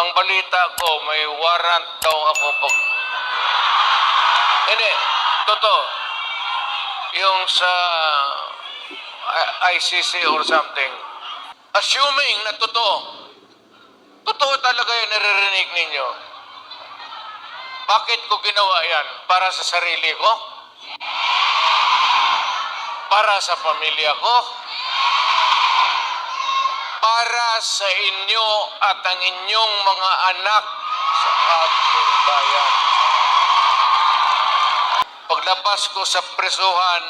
Ang balita ko, may warrant daw ako pag... Hindi, totoo. Yung sa ICC or something. Assuming na totoo. Totoo talaga yung naririnig ninyo. Bakit ko ginawa yan? Para sa sarili ko? Para sa pamilya ko? Para sa inyo at ang inyong mga anak sa ating bayan. Paglabas ko sa presuhan,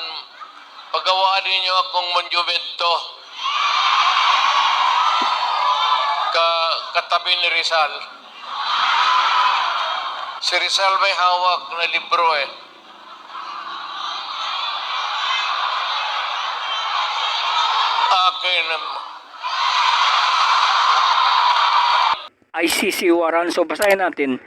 pagawaan ninyo akong monumento ka katabi ni Rizal. Si Rizal may hawak na libro eh. Akin ICC warrant. So basahin natin.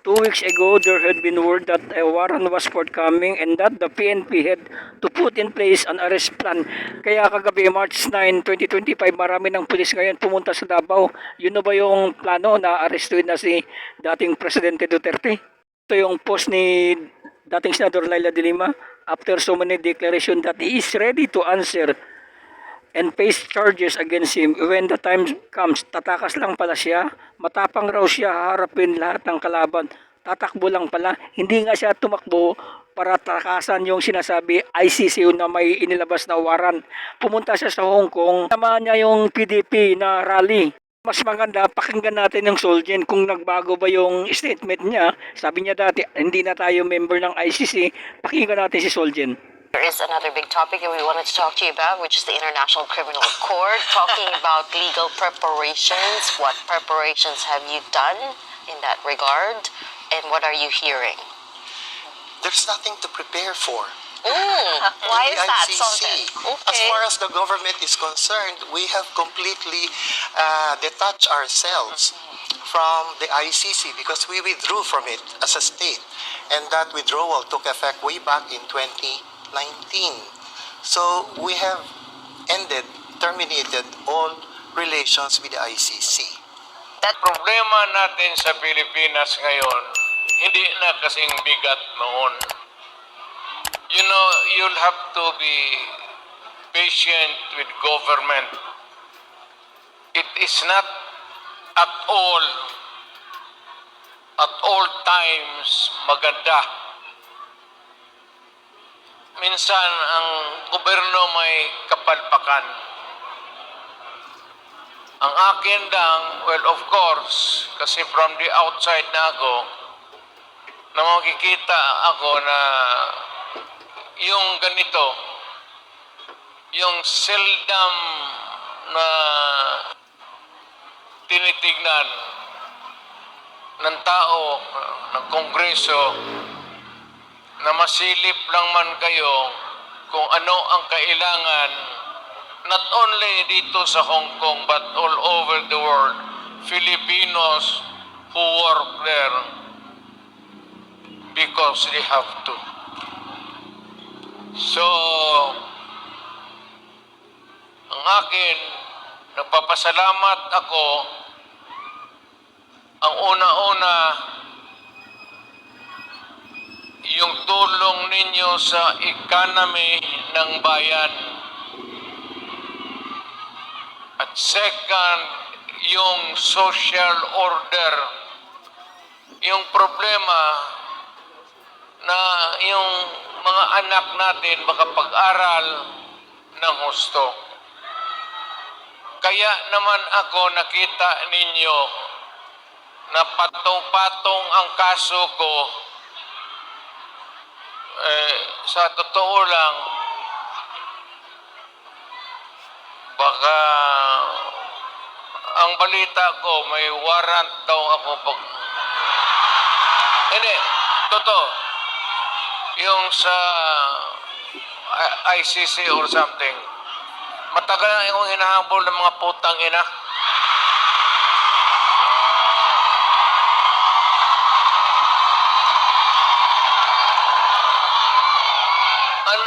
Two weeks ago, there had been word that a warrant was forthcoming and that the PNP had to put in place an arrest plan. Kaya kagabi, March 9, 2025, marami ng pulis ngayon pumunta sa Davao. Yun na ba yung plano na arrestuin na si dating Presidente Duterte? Ito yung post ni dating Senador Laila de Lima after so many declaration that he is ready to answer and face charges against him when the time comes. Tatakas lang pala siya, matapang raw siya, haharapin lahat ng kalaban. Tatakbo lang pala, hindi nga siya tumakbo para takasan yung sinasabi ICC na may inilabas na waran. Pumunta siya sa Hong Kong, naman niya yung PDP na rally. Mas maganda, pakinggan natin yung Solgen kung nagbago ba yung statement niya. Sabi niya dati, hindi na tayo member ng ICC. Pakinggan natin si Solgen. There is another big topic that we wanted to talk to you about, which is the International Criminal Court, talking about legal preparations. What preparations have you done in that regard? And what are you hearing? There's nothing to prepare for. Mm, why In is the that, ICC, Sultan? As far as the government is concerned, we have completely uh, detached ourselves from the ICC because we withdrew from it as a state. And that withdrawal took effect way back in 2019. So we have ended, terminated all relations with the ICC. problema natin sa Pilipinas ngayon, hindi na kasing bigat noon. You know, you'll have to be patient with government. It is not at all, at all times maganda. Minsan, ang gobyerno may kapalpakan. Ang akin lang, well, of course, kasi from the outside na ako, na makikita ako na yung ganito, yung seldom na tinitignan ng tao, ng kongreso, na masilip lang man kayo kung ano ang kailangan not only dito sa Hong Kong but all over the world, Filipinos who work there because they have to. So, ang akin, nagpapasalamat ako, ang una-una, yung tulong ninyo sa economy ng bayan. At second, yung social order. Yung problema na yung mga anak natin makapag-aral ng husto. Kaya naman ako nakita ninyo na patong-patong ang kaso ko eh, sa totoo lang, baka ang balita ko, may warrant daw ako pag... Hindi, totoo. Yung sa ICC or something, matagal na akong hinahabol ng mga putang ina. An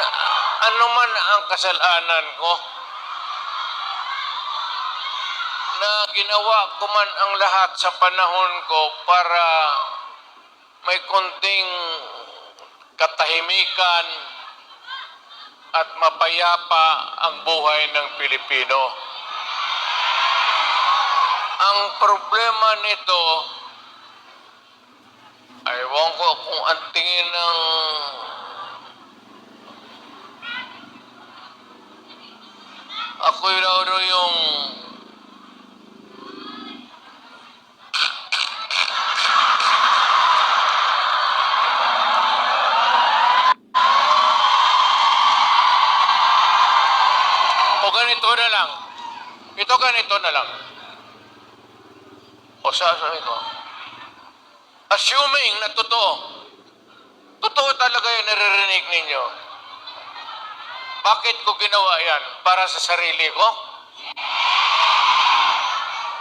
ano man ang kasalanan ko, na ginawa ko man ang lahat sa panahon ko para may konting katahimikan at mapayapa ang buhay ng Pilipino. Ang problema nito, aywan ko kung ang tingin ng ako raw raw yung o ganito na lang. Ito ganito na lang. O sasabi ko, assuming na totoo, totoo talaga yung naririnig ninyo, bakit ko ginawa yan? Para sa sarili ko?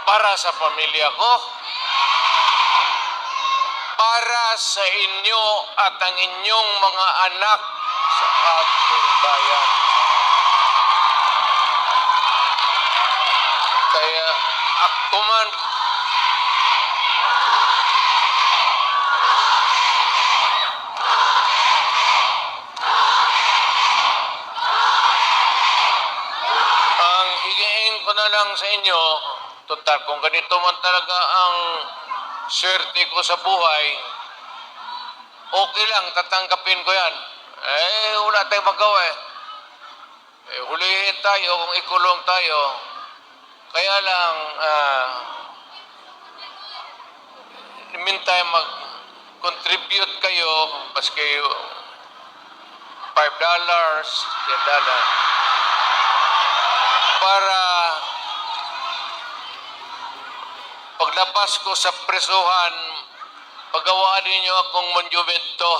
Para sa pamilya ko? Para sa inyo at ang inyong mga anak sa ating bayan. Kaya ako man Ang higiin ko na lang sa inyo, total, kung ganito man talaga ang swerte ko sa buhay, okay lang, tatanggapin ko yan. Eh, wala tayong magawa eh. eh hulihin tayo kung ikulong tayo. Kaya lang, ah, the meantime, mag-contribute kayo, maski $5, $10, para paglabas ko sa presuhan, pagawaan ninyo akong monumento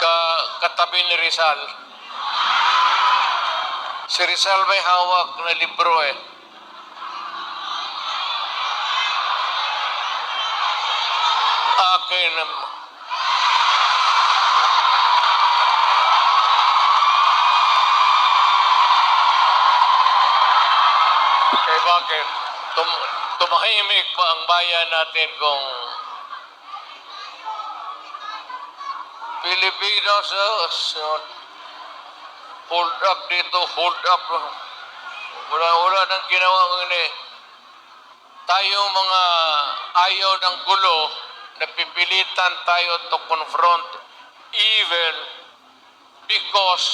ka katabi ni Rizal. Si Rizal may hawak na libro eh. Akin Kaya bakit? Tum tumahimik ba ang bayan natin kung Pilipinos uh, so, hold up dito, hold up. Wala, wala nang ginawa ini. Tayong mga ayaw ng gulo, napipilitan tayo to confront evil because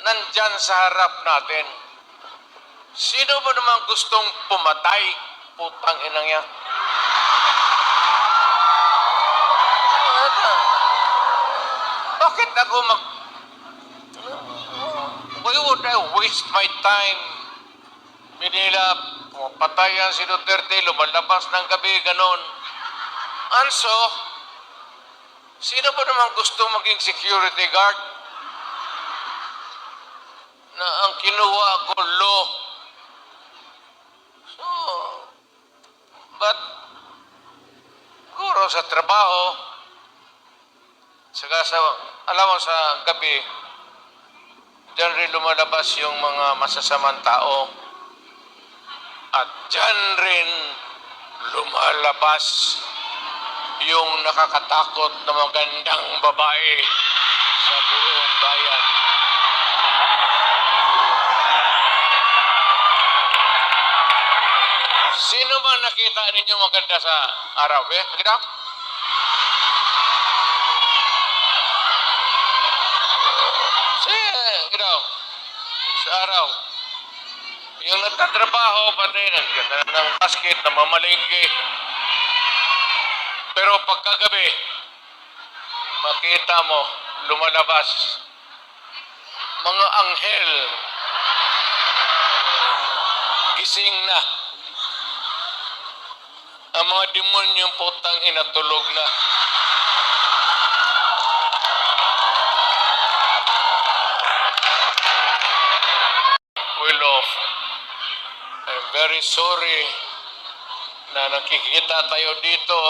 nandyan sa harap natin. Sino ba naman gustong pumatay? Putang inang yan. Bakit ako mag... Why would I waste my time? Manila, patayan si Duterte, lumalabas ng gabi, ganon. Also, sino ba naman gusto maging security guard? Na ang kinuha ko law but, siguro sa trabaho, saka sa, alam mo sa gabi, dyan rin lumalabas yung mga masasamang tao. At dyan rin lumalabas yung nakakatakot na magandang babae sa buong bayan. Sino man nakita ninyo maganda sa araw? Eh, nakita? Si, you sa araw. Yung nagtatrabaho, pati nagkita ng basket, na mamalingki. Pero pagkagabi, makita mo, lumalabas. Mga anghel, gising na. Ang mga demonyong putang inatulog na. Will of, I'm very sorry na nakikita tayo dito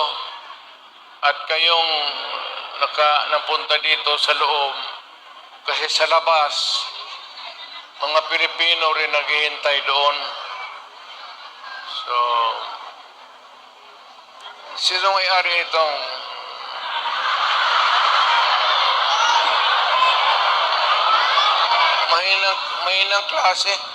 at kayong naka, napunta dito sa loob kasi sa labas mga Pilipino rin naghihintay doon. So, sino may-ari itong mahinang, mahinang klase?